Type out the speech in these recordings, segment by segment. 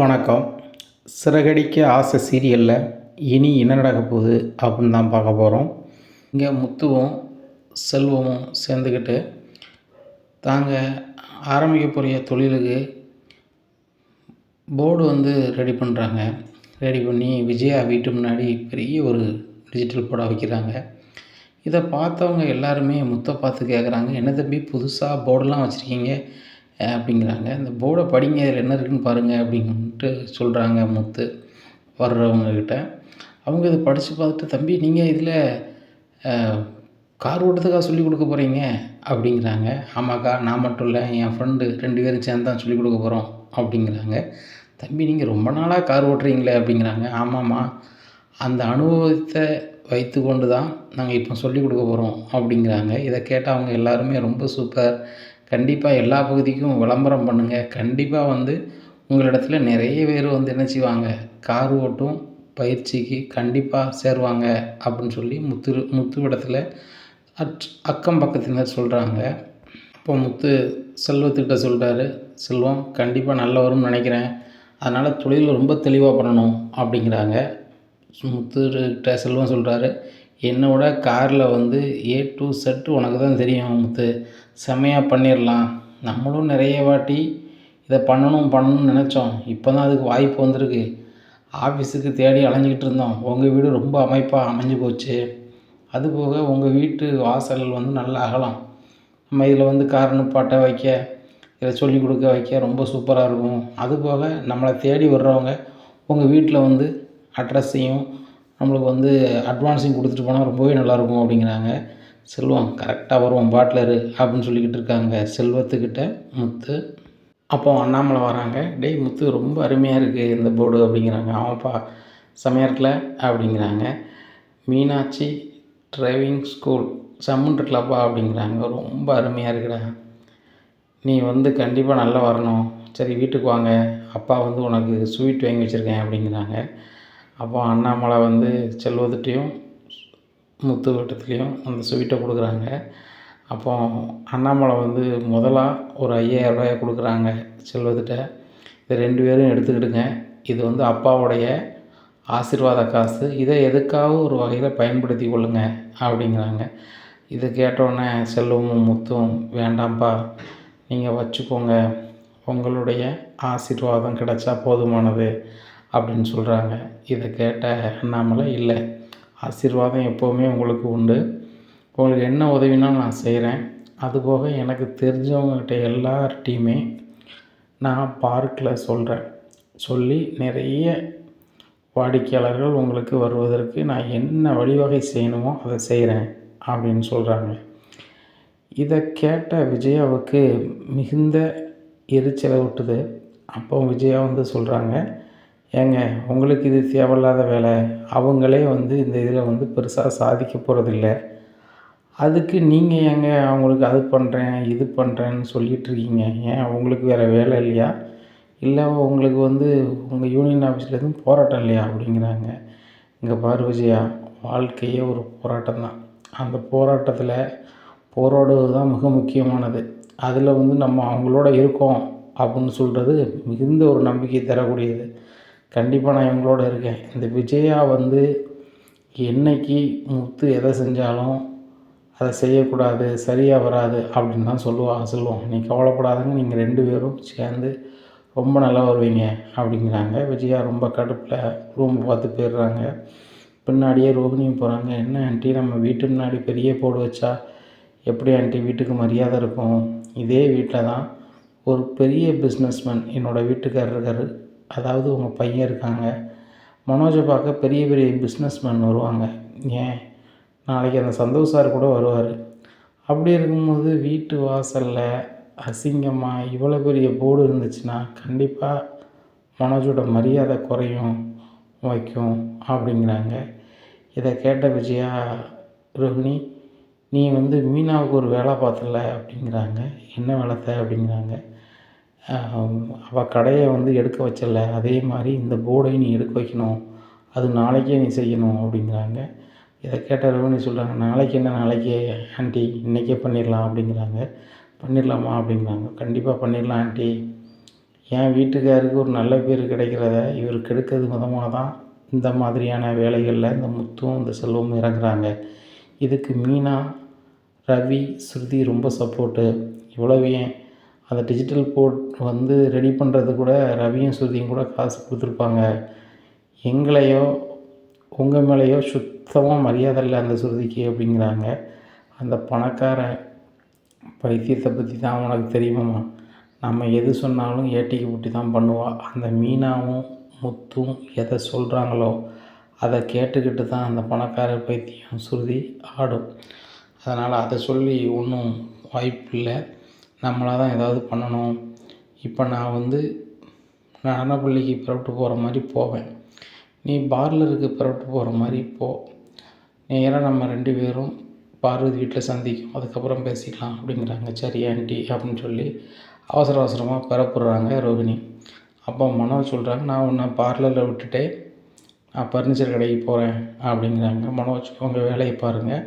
வணக்கம். சிறகடிக்க ஆசை சீரியலில் இனி என்ன நடக்க போகுது அப்படின்னு தான் பார்க்க போகிறோம் இங்கே முத்துவும் செல்வமும் சேர்ந்துக்கிட்டு தாங்க ஆரம்பிக்க போகிற தொழிலுக்கு போர்டு வந்து ரெடி பண்ணுறாங்க ரெடி பண்ணி விஜயா வீட்டு முன்னாடி பெரிய ஒரு டிஜிட்டல் போர்டை வைக்கிறாங்க. இதை பார்த்தவங்க எல்லாருமே முத்தை பார்த்து கேட்குறாங்க என்ன தம்பி புதுசாக போர்டெலாம் வச்சுருக்கீங்க. அப்படிங்கிறாங்க. இந்த போர்டை படிங்க இதில் என்ன இருக்குதுன்னு பாருங்கள் அப்படின்ட்டு சொல்கிறாங்க முத்து வர்றவங்கக்கிட்ட அவங்க இதை படித்து பார்த்துட்டு தம்பி நீங்கள் இதில் கார் ஓட்டுறதுக்காக சொல்லிக் கொடுக்க போகிறீங்க அப்படிங்கிறாங்க. ஆமாக்கா நான் மட்டும் இல்லை என் ஃப்ரெண்டு ரெண்டு பேரும் சேர்ந்து தான் சொல்லிக் கொடுக்க போகிறோம் அப்படிங்கிறாங்க. தம்பி நீங்கள் ரொம்ப நாளாக கார் ஓட்டுறீங்களே அப்படிங்கிறாங்க. ஆமாம்மா அந்த அனுபவத்தை வைத்து கொண்டு தான் நாங்கள் இப்போ சொல்லிக் கொடுக்க போகிறோம் அப்படிங்கிறாங்க. இதை கேட்டால் அவங்க எல்லாருமே ரொம்ப சூப்பர் கண்டிப்பாக எல்லா பகுதிக்கும் விளம்பரம் பண்ணுங்கள் கண்டிப்பாக வந்து உங்களிடத்துல நிறைய பேர் வந்து என்ன செய்வாங்க? கார் ஓட்டும் பயிற்சிக்கு கண்டிப்பாக சேருவாங்க அப்படின்னு சொல்லி முத்து முத்து இடத்துல அட் அக்கம் பக்கத்தினர் சொல்கிறாங்க அப்போ முத்து செல்வத்துக்கிட்ட சொல்கிறாரு செல்வம் கண்டிப்பாக நல்ல வரும்னு நினைக்கிறேன். அதனால் தொழில் ரொம்ப தெளிவாக பண்ணணும். அப்படிங்கிறாங்க. முத்துக்கிட்ட செல்வம் சொல்கிறாரு என்னோட காரில் வந்து ஏ டு செட்டு உனக்கு தான் தெரியும் முத்து. செம்மையாக பண்ணிடலாம் நம்மளும் நிறைய வாட்டி இதை பண்ணணும் பண்ணணும்னு நினச்சோம். இப்போ தான் அதுக்கு வாய்ப்பு வந்திருக்கு. ஆஃபீஸுக்கு தேடி அலைஞ்சிக்கிட்டு இருந்தோம். உங்கள் வீடு ரொம்ப அமைப்பாக அமைஞ்சு போச்சு. அதுபோக உங்கள் வீட்டு வாசல் வந்து நல்ல அகலம். நம்ம இதில் வந்து கார் நிப்பாட்ட வைக்க இதை சொல்லிக் கொடுக்க வைக்க ரொம்ப சூப்பராக இருக்கும். அதுபோக நம்மளை தேடி வர்றவங்க உங்கள் வீட்டில் வந்து அட்ரஸையும் நம்மளுக்கு வந்து அட்வான்ஸையும் கொடுத்துட்டு போனால் ரொம்பவே நல்லாயிருக்கும் அப்படிங்கிறாங்க. செல்வம் கரெக்டாக வருவோம் பாட்லரு அப்படின்னு சொல்லிக்கிட்டு இருக்காங்க. செல்வத்துக்கிட்ட முத்து அப்போ அண்ணாமலை வராங்க. டேய் முத்து ரொம்ப அருமையாக இருக்குது இந்த போர்டு அப்படிங்கிறாங்க. அவன்ப்பா செமையாக இருக்குல்ல அப்படிங்கிறாங்க. மீனாட்சி டிரைவிங் ஸ்கூல் செம்மன் இருக்கலப்பா அப்படிங்கிறாங்க. ரொம்ப அருமையாக இருக்குடா. நீ வந்து கண்டிப்பாக நல்லா வரணும். சரி வீட்டுக்கு வாங்க. அப்பா வந்து உனக்கு ஸ்வீட் வாங்கி வச்சுருக்கேன் அப்படிங்கிறாங்க. அப்போ அண்ணாமலை வந்து செல்வத்துட்டையும் முத்து வட்டத்துலேயும் அந்த ஸ்வீட்டை கொடுக்குறாங்க. அப்போ அண்ணாமலை வந்து முதலாக ஒரு ஐயாயிரரூபாயை கொடுக்குறாங்க செல்வத்திட்ட. இது ரெண்டு பேரும் எடுத்துக்கிடுங்க. இது வந்து அப்பாவுடைய ஆசீர்வாத காசு. இதை எதுக்காக ஒரு வகையில் பயன்படுத்தி கொள்ளுங்க அப்படிங்கிறாங்க. இதை கேட்டோடனே செல்வமும் முத்தும் வேண்டாம்ப்பா நீங்கள் வச்சுக்கோங்க. உங்களுடைய ஆசீர்வாதம் கிடைச்சா போதுமானது. அப்படின்னு சொல்கிறாங்க இதை கேட்ட அண்ணாமலை இல்லை ஆசீர்வாதம் எப்போவுமே உங்களுக்கு உண்டு. உங்களுக்கு என்ன உதவினாலும் நான் செய்கிறேன் அதுபோக எனக்கு தெரிஞ்சவங்ககிட்ட எல்லார்ட்டையுமே நான் பார்க்கில் சொல்கிறேன் சொல்லி நிறைய வாடிக்கையாளர்கள் உங்களுக்கு வருவதற்கு நான் என்ன வழிவகை செய்யணுமோ அதை செய்கிறேன் அப்படின்னு சொல்கிறாங்க இதை கேட்ட விஜயாவுக்கு மிகுந்த எரிச்சலை விட்டுது அப்போ விஜயா வந்து சொல்கிறாங்க ஏங்க உங்களுக்கு இது தேவையில்லாத வேலை. அவங்களே வந்து இந்த இதில் வந்து பெருசாக சாதிக்க போகிறதில்ல அதுக்கு நீங்கள் ஏங்க அவங்களுக்கு அது பண்ணுறேன் இது பண்ணுறேன்னு சொல்லிகிட்ருக்கீங்க ஏன் உங்களுக்கு வேறு வேலை இல்லையா? இல்லை உங்களுக்கு வந்து உங்கள் யூனியன் ஆஃபீஸில் எதுவும் போராட்டம் இல்லையா அப்படிங்கிறாங்க. இங்கே பாரு விஜயா வாழ்க்கையே ஒரு போராட்டம் தான். அந்த போராட்டத்தில் போராடுவது தான் மிக முக்கியமானது. அதில் வந்து நம்ம அவங்களோட இருக்கோம் அப்படின்னு சொல்கிறது மிகுந்த ஒரு நம்பிக்கை தரக்கூடியது. கண்டிப்பாக நான் இவங்களோட இருக்கேன். இந்த விஜயா வந்து என்றைக்கு முத்து எதை செஞ்சாலும் அதை செய்யக்கூடாது சரியாக வராது அப்படின்னு தான் சொல்லுவாங்க சொல்லுவோம். நீ கவலைப்படாதுங்க நீங்கள் ரெண்டு பேரும் சேர்ந்து ரொம்ப நல்லா வருவீங்க அப்படிங்கிறாங்க. விஜயா ரொம்ப கடுப்பில் ரூம் பார்த்து போயிடுறாங்க. பின்னாடியே ரோகிணியும் போகிறாங்க என்ன ஆண்டி நம்ம வீட்டு முன்னாடி பெரிய போடு வச்சா எப்படி ஆண்டி வீட்டுக்கு மரியாதை இருக்கும்? இதே வீட்டில் தான் ஒரு பெரிய பிஸ்னஸ்மேன் என்னோடய வீட்டுக்காரர் இருக்கார். அதாவது உங்கள் பையன் இருக்காங்க. மனோஜை பார்க்க பெரிய பெரிய பிஸ்னஸ்மேன் வருவாங்க. ஏன்? நாளைக்கு அந்த சந்தோஷ் சார் கூட வருவார். அப்படி இருக்கும்போது வீட்டு வாசலில் அசிங்கமாக இவ்வளோ பெரிய போர்டு இருந்துச்சுன்னா கண்டிப்பாக மனோஜோட மரியாதை குறையும் வைக்கும் அப்படிங்கிறாங்க. இதை கேட்ட விஜயா ரோஹிணி நீ வந்து மீனாவுக்கு ஒரு வேலை பார்த்தல அப்படிங்கிறாங்க. என்ன வேலை அப்படிங்கிறாங்க. அவள் கடையை வந்து எடுக்க வச்சல அதே மாதிரி இந்த போர்டையும் நீ எடுக்க வைக்கணும். அது நாளைக்கே நீ செய்யணும் அப்படிங்கிறாங்க. இதை கேட்ட ரோஹிணி சொல்கிறாங்க நாளைக்கு என்ன நாளைக்கே ஆண்டி இன்றைக்கே பண்ணிடலாம் அப்படிங்கிறாங்க. பண்ணிடலாமா? அப்படிங்கிறாங்க. கண்டிப்பாக பண்ணிடலாம் ஆண்டி என் வீட்டுக்காருக்கு ஒரு நல்ல பேர் கிடைக்கிறத இவர் கெடுக்கிறது விதமாக தான் இந்த மாதிரியான வேலைகளில் இந்த முத்தும் இந்த செல்வமும் இறங்குறாங்க. இதுக்கு மீனா ரவி ஸ்ருதி ரொம்ப சப்போர்ட்டு இவ்வளவு ஏன் அந்த டிஜிட்டல் போர்ட் வந்து ரெடி பண்ணுறது கூட ரவியும் ஸ்ருதியும் கூட காசு கொடுத்துருப்பாங்க. எங்களையோ உங்கள் மேலேயோ சுத்தமாக மரியாதை இல்லை அந்த ஸ்ருதிக்கு அப்படிங்கிறாங்க. அந்த பணக்கார பைத்தியத்தை பற்றி தான் உனக்கு தெரியுமாம்மா நம்ம எது சொன்னாலும் ஏட்டிக்கு போட்டி தான் பண்ணுவாள் அந்த மீனாவும் முத்தும் எதை சொல்கிறாங்களோ அதை கேட்டுக்கிட்டு தான் அந்த பணக்கார பைத்தியம் சுருதி ஆடும். அதனால் அதை சொல்லி ஒன்றும் வாய்ப்பு இல்லை. நம்மளாக தான் ஏதாவது பண்ணணும். இப்போ நான் வந்து நடனப்பள்ளிக்கு புறப்பட்டு போகிற மாதிரி போவேன். நீ பார்லருக்கு புறப்பட்டு போகிற மாதிரி போ. நேராக நம்ம ரெண்டு பேரும் பார்வதி வீட்டில் சந்திக்கும். அதுக்கப்புறம் பேசிக்கலாம் அப்படிங்கிறாங்க. சரி ஆண்டி அப்படின்னு சொல்லி அவசர அவசரமாக பிறப்புடுறாங்க ரோகிணி. அப்போ மனோஜ் சொல்கிறாங்க நான் உன்னை பார்லரில் விட்டுட்டு நான் ஃபர்னிச்சர் கடைக்கு போகிறேன் அப்படிங்கிறாங்க மனோஜ். உங்கள் வேலையை பாருங்கள்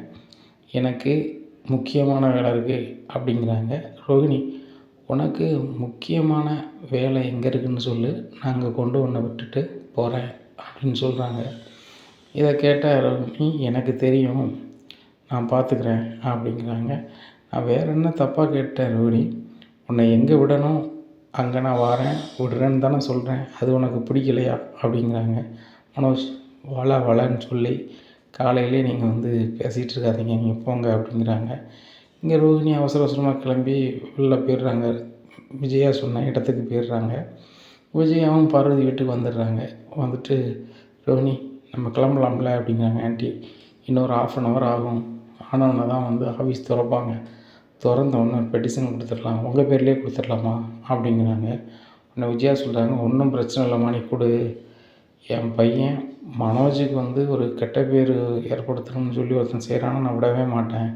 எனக்கு முக்கியமான வேலை இருக்குது அப்படிங்கிறாங்க. ரோகிணி உனக்கு முக்கியமான வேலை எங்கே இருக்குதுன்னு சொல்லு. நாங்கள் கொண்டு உன்னை விட்டுட்டு போகிறேன் அப்படின்னு சொல்கிறாங்க இதை கேட்ட ரோகிணி எனக்கு தெரியும். நான் பார்த்துக்கிறேன் அப்படிங்கிறாங்க. நான் வேறு என்ன தப்பாக கேட்டேன் ரோகிணி? உன்னை எங்கே விடணும்? அங்கே நான் வாரேன் விடுறேன்னு தானே சொல்கிறேன் அது உனக்கு பிடிக்கலையா? அப்படிங்கிறாங்க. மனோஜ் வள வளன்னு சொல்லி காலையிலே நீங்கள் வந்து பேசிகிட்டு இருக்காதீங்க. நீங்கள் போங்க அப்படிங்கிறாங்க. இங்கே ரோகிணி அவசர அவசரமாக கிளம்பி வெளில போயிடுறாங்க. விஜயா சொன்ன இடத்துக்கு போயிடுறாங்க. விஜயாவும் பார்வதி வீட்டுக்கு வந்துடுறாங்க. வந்துட்டு ரோஹிணி நம்ம கிளம்பலாம்ல அப்படிங்கிறாங்க ஆண்டி. இன்னொரு ஆஃப் அன் ஹவர் ஆகும். ஆனவொன்னே தான் வந்து ஆஃபீஸ் திறப்பாங்க. திறந்தவொன்னே பெட்டிஷன் கொடுத்துடலாம். உங்கள் பேர்லேயே கொடுத்துடலாமா? அப்படிங்கிறாங்க. உன்னை விஜயா சொல்கிறாங்க ஒன்றும் பிரச்சனை இல்லைம்மா நீ கொடு. என் பையன் மனோஜுக்கு வந்து ஒரு கெட்ட பேர் ஏற்படுத்தணும்னு சொல்லி ஒருத்தன் செய்கிறான்னு நான் விடவே மாட்டேன்.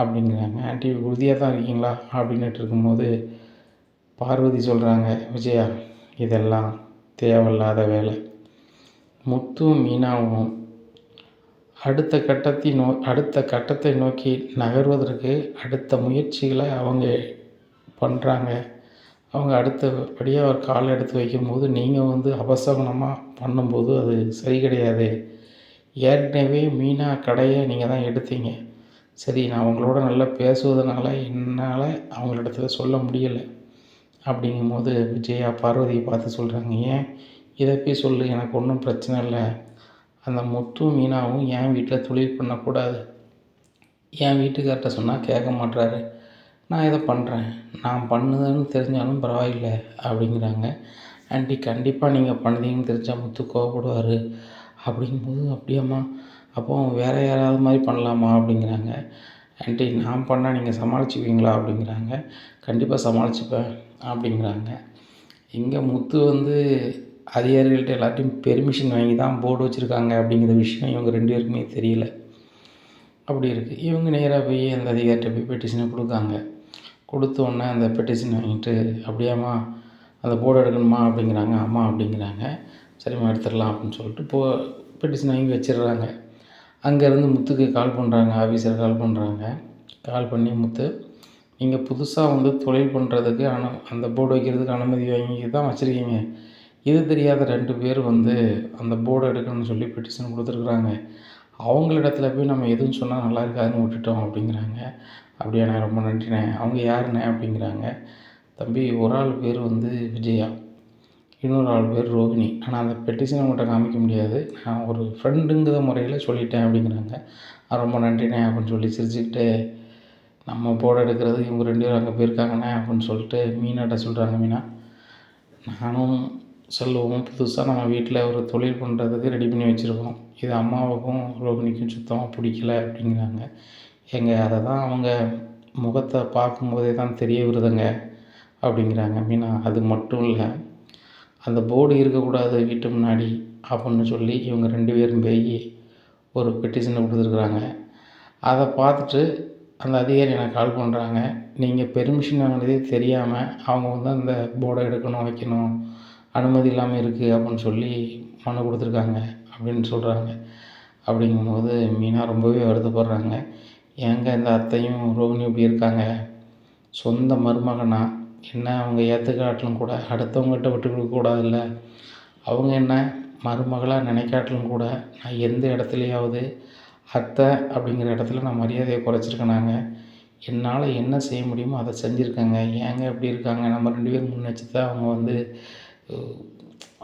அப்படிங்கிறாங்க. ஆண்டி உறுதியாக தான் இருக்கீங்களா? அப்படின்னுட்டு இருக்கும்போது பார்வதி சொல்கிறாங்க விஜயா இதெல்லாம் தேவையில்லாத வேலை. முத்தும் மீனாவும் அடுத்த கட்டத்தை நோ அடுத்த கட்டத்தை நோக்கி நகர்வதற்கு அடுத்த முயற்சிகளை அவங்க பண்ணுறாங்க அவங்க அடுத்தபடியாக ஒரு கால் எடுத்து வைக்கும்போது நீங்கள் வந்து அபசகுனமாக பண்ணும்போது அது சரி கிடையாது. ஏற்கனவே மீனா கடையை நீங்கள் தான் எடுத்தீங்க. சரி நான் அவங்களோட நல்லா பேசுவதனால என்னால் அவங்களிடத்துல சொல்ல முடியலை. அப்படிங்கும்போது விஜயா பார்வதியை பார்த்து சொல்கிறாங்க ஏன்? இதை போய் சொல்லு எனக்கு ஒன்றும் பிரச்சனை இல்லை. அந்த முத்து மீனாவும் என் வீட்டில் தொழில் பண்ணக்கூடாது. என் வீட்டுக்கார்ட்ட சொன்னால் கேட்க மாட்டாரு நான் இதை பண்ணுறேன் நான் பண்ணுதேன்னு தெரிஞ்சாலும் பரவாயில்லை அப்படிங்கிறாங்க. ஆண்டி கண்டிப்பாக நீங்கள் பண்ணுதீங்கன்னு தெரிஞ்சால் முத்து கோவப்படுவார். அப்படிங்கும்போது அப்படியாம்மா அப்போது வேறு யாராவது மாதிரி பண்ணலாமா அப்படிங்கிறாங்க. ஆண்டி நான் பண்ணால் நீங்கள் சமாளிச்சுக்குவீங்களா அப்படிங்கிறாங்க. கண்டிப்பாக சமாளிச்சுப்பேன் அப்படிங்கிறாங்க. இங்கே முத்து வந்து அதிகாரிகள்கிட்ட எல்லாத்தையும் பெர்மிஷன் வாங்கி தான் போர்டு வச்சுருக்காங்க அப்படிங்கிற விஷயம் இவங்க ரெண்டு பேருக்குமே தெரியல. அப்படி இருக்குது இவங்க நேராக போய் அந்த அதிகாரிகிட்ட போய் பெட்டிஷனை கொடுக்காங்க. கொடுத்த உடனே அந்த பெட்டிஷன் வாங்கிட்டு அப்படியாம்மா அந்த போர்டு எடுக்கணுமா? அப்படிங்கிறாங்க. ஆமாம் அப்படிங்கிறாங்க. சரிம்மா எடுத்துடலாம் அப்படின்னு சொல்லிட்டு போ பெட்டிஷன் வாங்கி வச்சிடுறாங்க. அங்கேருந்து முத்துக்கு கால் பண்ணுறாங்க ஆஃபீஸர் கால் பண்ணுறாங்க. கால் பண்ணி முத்து நீங்கள் புதுசாக வந்து தொழில் பண்ணுறதுக்கு அனு அந்த போர்டு வைக்கிறதுக்கு அனுமதி வாங்கி தான் வச்சுருக்கீங்க. இது தெரியாத ரெண்டு பேர் வந்து அந்த போர்டு எடுக்கணும்னு சொல்லி பெட்டிஷன் கொடுத்துருக்குறாங்க. அவங்களிடத்துல போய் நம்ம எதுவும் சொன்னால் நல்லா இருக்காதுன்னு விட்டுட்டோம் அப்படிங்கிறாங்க. அப்படியாண்ணே ரொம்ப நன்றிண்ணே. அவங்க யாருண்ணே? அப்படிங்கிறாங்க. தம்பி ஒரு ஆள் பேர் வந்து விஜயா. இன்னொரு ஆள் பேர் ரோகிணி. ஆனால் அந்த பெட்டிஷனை அவங்கள்ட்ட காமிக்க முடியாது. நான் ஒரு ஃப்ரெண்டுங்கிற முறையில் சொல்லிட்டேன் அப்படிங்கிறாங்க. ரொம்ப நன்றிண்ணே அப்படின்னு சொல்லி சிரிச்சுக்கிட்டு நம்ம போட எடுக்கிறது இவங்க ரெண்டு பேரும் அங்கே போயிருக்காங்கண்ணே அப்படின்னு சொல்லிட்டு மீனாட்ட சொல்கிறாங்க மீனா. நானும் செல்வமும் புதுசாக நம்ம வீட்டில் ஒரு தொழில் பண்ணுறதுக்கு ரெடி பண்ணி வச்சுருக்கோம். இது அம்மாவுக்கும் ரோகிணிக்கும் சுத்தமாக பிடிக்கல அப்படிங்கிறாங்க. எங்கள் அதை தான் அவங்க முகத்தை பார்க்கும்போதே தான் தெரிய வருதுங்க அப்படிங்கிறாங்க மீனா. அது மட்டும் இல்லை அந்த போர்டு இருக்கக்கூடாது வீட்டு முன்னாடி அப்படின்னு சொல்லி இவங்க ரெண்டு பேரும் போய் ஒரு பெட்டிஷனை கொடுத்துருக்குறாங்க. அதை பார்த்துட்டு அந்த அதிகாரி எனக்கு கால் பண்ணுறாங்க நீங்கள் பெர்மிஷன் வாங்கினதே தெரியாமல் அவங்க வந்து அந்த போர்டை எடுக்கணும் வைக்கணும் அனுமதி இல்லாமல் இருக்குது அப்படின்னு சொல்லி மனு கொடுத்துருக்காங்க அப்படின்னு சொல்கிறாங்க அப்படிங்கும்போது மீனா ரொம்பவே வருத்தப்படுறாங்க. ஏங்க இந்த அத்தையும் ரோகிணி இப்படி இருக்காங்க? சொந்த மருமகனா? என்ன அவங்க ஏற்றுக்காட்டிலும் கூட அடுத்தவங்ககிட்ட விட்டு கொடுக்கக்கூடாதுல்ல அவங்க என்ன மருமகளாக நினைக்காட்டிலும் கூட நான் எந்த இடத்துலையாவது அத்தை அப்படிங்கிற இடத்துல நான் மரியாதையை குறைச்சிருக்கேனாங்க. என்னால் என்ன செய்ய முடியுமோ அதை செஞ்சுருக்கேங்க. ஏங்க இப்படி இருக்காங்க? நம்ம ரெண்டு பேரும் முன்னெச்சு தான் அவங்க வந்து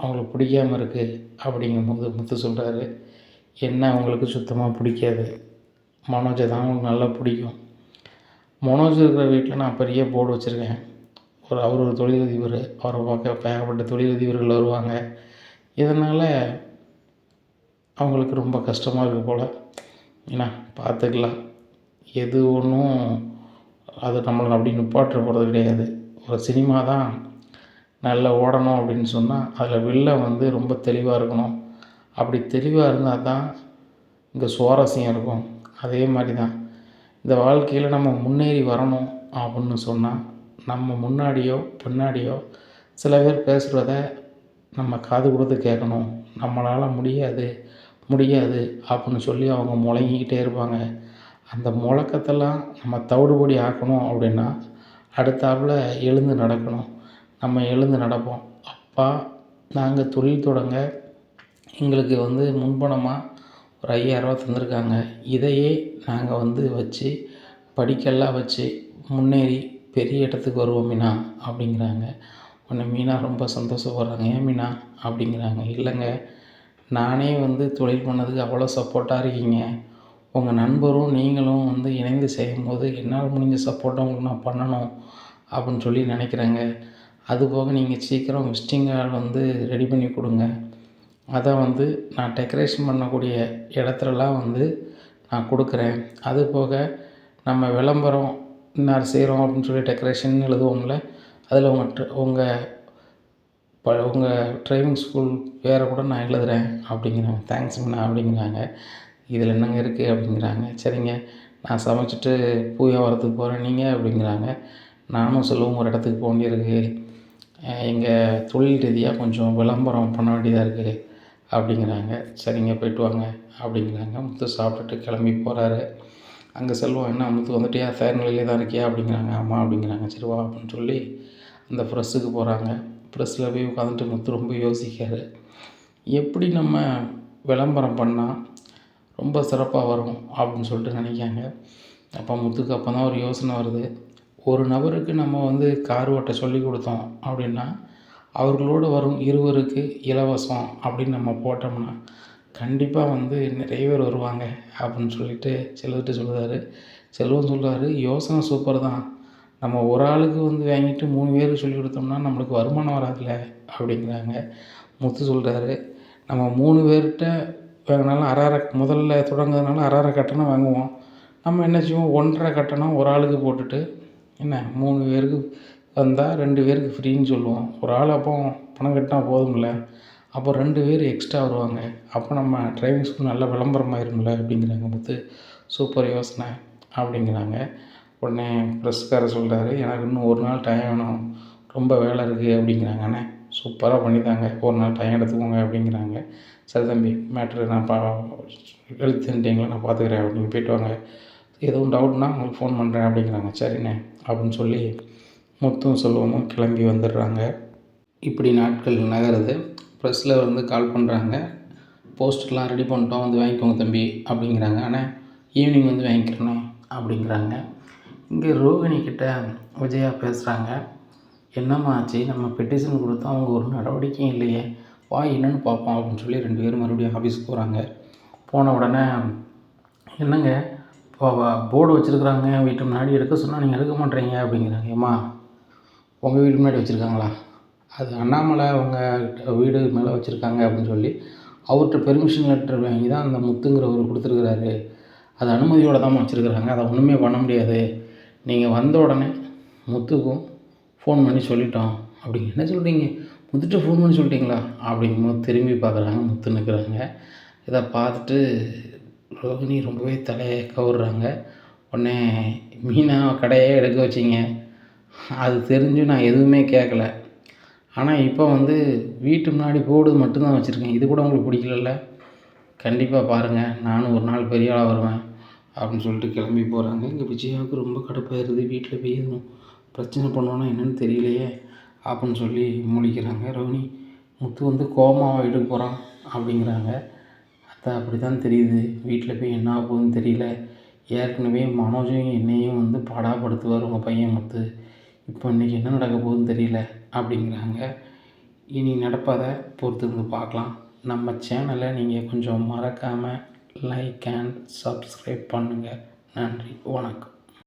அவங்களுக்கு பிடிக்காமல் இருக்குது அப்படிங்கும்போது முத்து சொல்கிறாரு என்ன அவங்களுக்கு சுத்தமாக பிடிக்காது? மனோஜை தான் அவங்களுக்கு நல்லா பிடிக்கும். மனோஜ் இருக்கிற வீட்டில் நான் பெரிய போர்டு வச்சுருக்கேன். ஒரு அவர் ஒரு தொழிலதிபர் அவரை பார்க்க ஏகப்பட்ட தொழிலதிபர்கள் வருவாங்க. இதனால் அவங்களுக்கு ரொம்ப கஷ்டமாக இருக்குது போல். என்ன பார்த்துக்கலாம். எது ஒன்றும் அது நம்மளை அப்படி நிப்பாட்ட போகிறது கிடையாது. ஒரு சினிமா தான் நல்லா ஓடணும் அப்படின்னு சொன்னால் அதில் வில்லன் வந்து ரொம்ப தெளிவாக இருக்கணும். அப்படி தெளிவாக இருந்தால் தான் இங்கே சுவாரஸ்யம் இருக்கும். அதே மாதிரி தான். இந்த வாழ்க்கையில் நம்ம முன்னேறி வரணும் அப்படின்னு சொன்னால் நம்ம முன்னாடியோ பின்னாடியோ சில பேர் பேசுகிறத நம்ம காது கொடுத்து கேட்கணும். நம்மளால் முடியாது முடியாது அப்படின்னு சொல்லி அவங்க முழங்கிக்கிட்டே இருப்பாங்க. அந்த முழக்கத்தெல்லாம் நம்ம தவிடுபடி ஆக்கணும் அப்படின்னா அடுத்தாப்புல எழுந்து நடக்கணும். நம்ம எழுந்து நடப்போம். அப்பா நாங்கள் தொழில் தொடங்க எங்களுக்கு வந்து முன்பணமாக ஒரு ஐயாயிரரூவா தந்திருக்காங்க. இதையே நாங்கள் வந்து வச்சு படிக்கல்லாம் வச்சு முன்னேறி பெரிய இடத்துக்கு வருவோம் மீனா அப்படிங்கிறாங்க. உடனே மீனா ரொம்ப சந்தோஷப்படுறாங்க ஏன் மீனா? அப்படிங்கிறாங்க. இல்லைங்க. நானே வந்து தொழில் பண்ணதுக்கு அவ்வளோ சப்போர்ட்டாக இருக்கீங்க. உங்கள் நண்பரும் நீங்களும் வந்து இணைந்து செய்யும்போது என்னால் முடிஞ்ச சப்போர்ட்டை உங்களுக்கு நான் பண்ணணும் அப்படின்னு சொல்லி நினைக்கிறேங்க. அதுபோக நீங்கள் சீக்கிரம் விசிட்டிங் கார்டு வந்து ரெடி பண்ணி கொடுங்க. அதை வந்து நான் டெக்கரேஷன் பண்ணக்கூடிய இடத்துலலாம் வந்து நான் கொடுக்குறேன். அது போக நம்ம விளம்பரம் இன்னார் செய்கிறோம் அப்படின்னு சொல்லி டெக்கரேஷன் எழுதுவோம்ல அதில் உங்கள் உங்கள் ப உங்கள் டிரைவிங் ஸ்கூல் பேரை கூட நான் எழுதுகிறேன் அப்படிங்கிறாங்க தேங்க்ஸுங்கண்ணா அப்படிங்கிறாங்க. இதில் என்னங்க இருக்குது அப்படிங்கிறாங்க. சரிங்க நான் சமைச்சிட்டு பூ வியாபாரத்துக்கு போகிறேன் நீங்கள் அப்படிங்கிறாங்க. நானும் செல்வம் ஒரு இடத்துக்கு போக வேண்டியிருக்கு எங்கள் தொழில் ரீதியாக கொஞ்சம் விளம்பரம் பண்ண வேண்டியதாக இருக்குது அப்படிங்கிறாங்க. சரிங்க போயிட்டு வாங்க அப்படிங்கிறாங்க. முத்து சாப்பிட்டுட்டு கிளம்பி போகிறாரு அங்கே செல்வம் என்ன முத்து வந்துட்டியா? தயார் நிலையிலே தான் இருக்கியா? அப்படிங்கிறாங்க. ஆமாம் அப்படிங்கிறாங்க. சரி வா அப்படின்னு சொல்லி அந்த ப்ரெஸ்ஸுக்கு போகிறாங்க ப்ரெஸ்ஸில் போய் உட்காந்துட்டு முத்து ரொம்ப யோசிக்காரு எப்படி நம்ம விளம்பரம் பண்ணால் ரொம்ப சிறப்பாக வரும் அப்படின்னு சொல்லிட்டு நினைக்காங்க. அப்போ முத்துக்கு அப்போ தான் ஒரு யோசனை வருது. ஒரு நபருக்கு நம்ம வந்து கார் ஓட்ட சொல்லி கொடுத்தோம் அப்படின்னா அவர்களோடு வரும் இருவருக்கு இலவசம் அப்படின்னு நம்ம போட்டோம்னா கண்டிப்பாக வந்து நிறைய பேர் வருவாங்க அப்படின்னு சொல்லிட்டு செல்வர்கிட்ட சொல்லுவார் செல்வம் சொல்லுவார் யோசனை சூப்பர் தான். நம்ம ஒரு ஆளுக்கு வந்து வாங்கிட்டு மூணு பேருக்கு சொல்லி கொடுத்தோம்னா நம்மளுக்கு வருமானம் வராதுல்ல அப்படிங்கிறாங்க. முத்து சொல்கிறாரு நம்ம மூணு பேர்கிட்ட வாங்கினாலும் அரை அரை முதல்ல தொடங்குறதுனால அரை அரை கட்டணம் வாங்குவோம். நம்ம என்ன செய்வோம்? ஒன்றரை கட்டணம் ஒரு ஆளுக்கு போட்டுட்டு என்ன மூணு பேருக்கு வந்தால் ரெண்டு பேருக்கு ஃப்ரீன்னு சொல்லுவோம். ஒரு ஆள் அப்போ பணம் கட்டினா போதும்ல. அப்போ ரெண்டு பேர் எக்ஸ்ட்ரா வருவாங்க. அப்போ நம்ம டிரைவிங் ஸ்கூல் நல்ல விளம்பரமாயிரும்ல அப்படிங்கிறாங்க முத்து சூப்பர் யோசனை அப்படிங்கிறாங்க. உடனே ப்ரெஸ்காரர் சொல்கிறாரு எனக்கு இன்னும் ஒரு நாள் டைம் வேணும். ரொம்ப வேலை இருக்குது அப்படிங்கிறாங்க. அண்ணே சூப்பராக பண்ணித்தாங்க ஒரு நாள் டைம் எடுத்துக்கோங்க அப்படிங்கிறாங்க. சரி தம்பி மேட்ரு நான் பா எழுத்துட்டீங்களா நான் பார்த்துக்கிறேன் அப்படின்னு போய்ட்டு வாங்க. எதுவும் டவுட்னா உங்களுக்கு ஃபோன் பண்ணுறேன் அப்படிங்கிறாங்க. சரிண்ணே அப்படின்னு சொல்லி முத்தும் செல்வமும் கிளம்பி வந்துடுறாங்க. இப்படி நாட்கள் நகருது. ப்ரெஸ்ஸில் வந்து கால் பண்ணுறாங்க போஸ்டர்லாம் ரெடி பண்ணிட்டோம் வந்து வாங்கிக்கோங்க தம்பி அப்படிங்கிறாங்க. ஆனால் ஈவினிங் வந்து வாங்கிக்கிறணும் அப்படிங்கிறாங்க. இங்கே ரோகிணி கிட்ட விஜயா பேசுகிறாங்க என்னம்மா ஆச்சு? நம்ம பெட்டிஷன் கொடுத்தா அவங்க ஒரு நடவடிக்கையும் இல்லையே. வா என்னென்னு பார்ப்போம் அப்படின்னு சொல்லி ரெண்டு பேரும் மறுபடியும் ஆஃபீஸ்க்கு போகிறாங்க போன உடனே என்னங்க? இப்போ போர்டு வச்சுருக்குறாங்க வீட்டு முன்னாடி எடுக்க சொன்னால் நீங்கள் எடுக்க மாட்டேறீங்க அப்படிங்கிறாங்க. ஏம்மா உங்கள் வீட்டு முன்னாடி வச்சுருக்காங்களா? அது அண்ணாமலை அவங்க வீடு மேலே வச்சுருக்காங்க அப்படின்னு சொல்லி அவர்கிட்ட பெர்மிஷன் லெட்டர் வாங்கி தான் அந்த முத்துங்கிறவர் கொடுத்துருக்குறாரு. அது அனுமதியோடு தான் வச்சுருக்குறாங்க. அதை ஒன்றுமே பண்ண முடியாது. நீங்கள் வந்த உடனே முத்துக்கும் ஃபோன் பண்ணி சொல்லிட்டோம். அப்படிங்க என்ன சொல்கிறீங்க? முத்துட்டு ஃபோன் பண்ணி சொல்லிட்டீங்களா? அப்படிங்கும்போது திரும்பி பார்க்குறாங்க. முத்து நிற்கிறாங்க. இதை பார்த்துட்டு ரோகிணி ரொம்பவே தலையை கவுடுறாங்க உடனே மீனா கடையே எடுக்க வச்சிங்க. அது தெரிஞ்சு நான் எதுவுமே கேட்கல. ஆனால் இப்போ வந்து வீட்டு முன்னாடி போர்டு மட்டும்தான் வச்சுருக்கேன். இது கூட உங்களுக்கு பிடிக்கலல்ல? கண்டிப்பாக பாருங்கள் நானும் ஒரு நாள் பெரிய ஆளாக வருவேன் அப்படின்னு சொல்லிட்டு கிளம்பி போகிறாங்க இங்கே விஜயாவுக்கு ரொம்ப கடுப்பாயிருது. வீட்டில் போய் எதுவும் பிரச்சனை பண்ணோன்னா என்னென்னு தெரியலையே அப்படின்னு சொல்லி முழிக்கிறாங்க ரோனி முத்து வந்து கோமாவை எடுக்க போகிறான் அப்படிங்கிறாங்க. அத்தை அப்படி தான் தெரியுது. வீட்டில் போய் என்ன ஆகுதுன்னு தெரியல. ஏற்கனவே மனோஜையும் என்னையும் வந்து பாடாப்படுத்துவார் உங்கள் பையன் முத்து. இப்போ இன்றைக்கி என்ன நடக்க போகுதுன்னு தெரியல. அப்படிங்கிறாங்க. இனி நடப்பதை பொறுத்திருந்து பார்க்கலாம். நம்ம சேனலை நீங்கள் கொஞ்சம் மறக்காமல் லைக் அண்ட் சப்ஸ்கிரைப் பண்ணுங்கள் நன்றி. வணக்கம்.